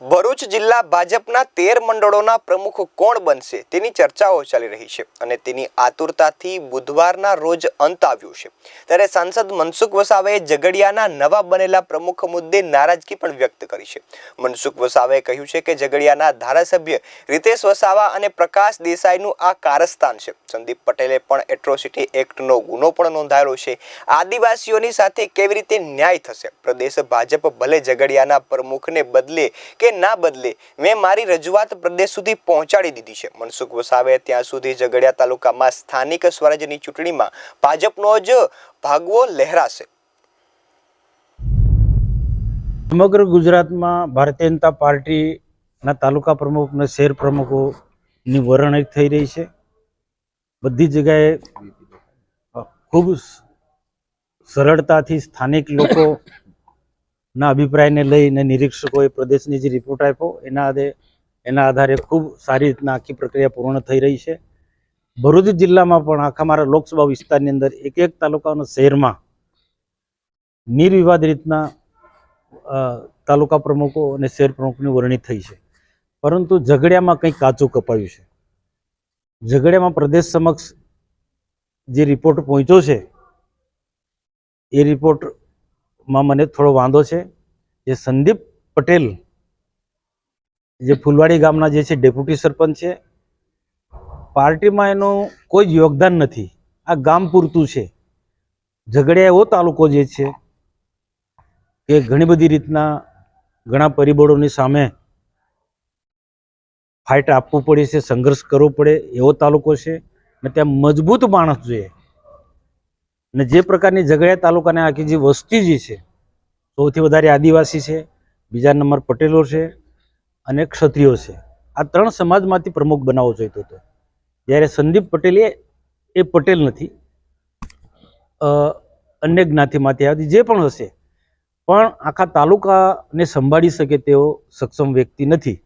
ભરૂચ જિલ્લા ભાજપના તેર મંડળોના પ્રમુખ કોણ બનશે તેની ચર્ચાઓ ચાલી રહી છે અને તેની આતુરતાથી બુધવારના રોજ અંત આવ્યો છે. ત્યારે સાંસદ મનસુખ વસાવાએ ઝઘડિયાના નવા બનેલા પ્રમુખ મુદ્દે નારાજગી પણ વ્યક્ત કરી છે. મનસુખ વસાવાએ કહ્યું છે કે ઝઘડિયાના ધારાસભ્ય રીતેશ વસાવા અને પ્રકાશ દેસાઈનું આ કારસ્તાન છે. સંદીપ પટેલે પણ એટ્રોસિટી એક્ટનો ગુનો પણ નોંધાયેલો છે. આદિવાસીઓની સાથે કેવી રીતે ન્યાય થશે? પ્રદેશ ભાજપ ભલે ઝઘડિયાના પ્રમુખને બદલે કે ના બદલે મેં મારી રજૂઆત પ્રદેશ સુધી પહોંચાડી દીધી છે. મનસુખ વસાવે ત્યાં સુધી ઝઘડિયા તાલુકામાં સ્થાનિક સ્વરાજ્યની ચૂંટણીમાં ભાજપનો જ ભાગવો લહેરાશે. સમગ્ર ગુજરાતમાં ભારતીય જનતા પાર્ટીના તાલુકા પ્રમુખ અને શહેર પ્રમુખોની વરણી થઈ રહી છે. બધી જગ્યાએ ખૂબ સરળતાથી સ્થાનિક લોકોના અભિપ્રાયને લઈને નિરીક્ષકોએ પ્રદેશની જે રિપોર્ટ આપ્યો, એના આધે એના આધારે ખૂબ સારી રીતના આખી પ્રક્રિયા પૂર્ણ થઈ રહી છે. ભરૂચ જિલ્લામાં પણ આખા મારા લોકસભા વિસ્તારની અંદર એક એક તાલુકાના શહેરમાં નિર્વિવાદ રીતના તાલુકા પ્રમુખો અને શહેર પ્રમુખની વરણી થઈ છે. પરંતુ ઝઘડિયામાં કંઈક કાચું કપાયું છે? ઝઘડિયામાં પ્રદેશ સમક્ષ જે રિપોર્ટ પહોંચ્યો છે, એ રિપોર્ટમાં મને થોડો વાંધો છે. જે સંદીપ પટેલ, જે ફુલવાડી ગામના જે છે ડેપ્યુટી સરપંચ છે, પાર્ટીમાં એનું કોઈ જ યોગદાન નથી. આ ગામ પૂરતું છે. ઝઘડિયા એવો તાલુકો જે છે કે ઘણી બધી રીતના ઘણા પરિબળોની સામે ફાઇટ આપવું પડે છે, સંઘર્ષ કરવો પડે એવો તાલુકો છે. અને ત્યાં મજબૂત માણસ જોઈએ. અને જે પ્રકારની ઝઘડિયા તાલુકાની આખી જે વસ્તી જે છે, સૌથી વધારે આદિવાસી છે, બીજા નંબર પટેલો છે અને ક્ષત્રિયો છે. આ ત્રણ સમાજમાંથી પ્રમુખ બનાવવો જોઈતો હતો જ્યારે સંદીપ પટેલ એ પટેલ નથી અન્ય જ્ઞાતિમાંથી આવતી જે પણ હશે, પણ આખા તાલુકાને સંભાળી શકે તેવો સક્ષમ વ્યક્તિ નથી.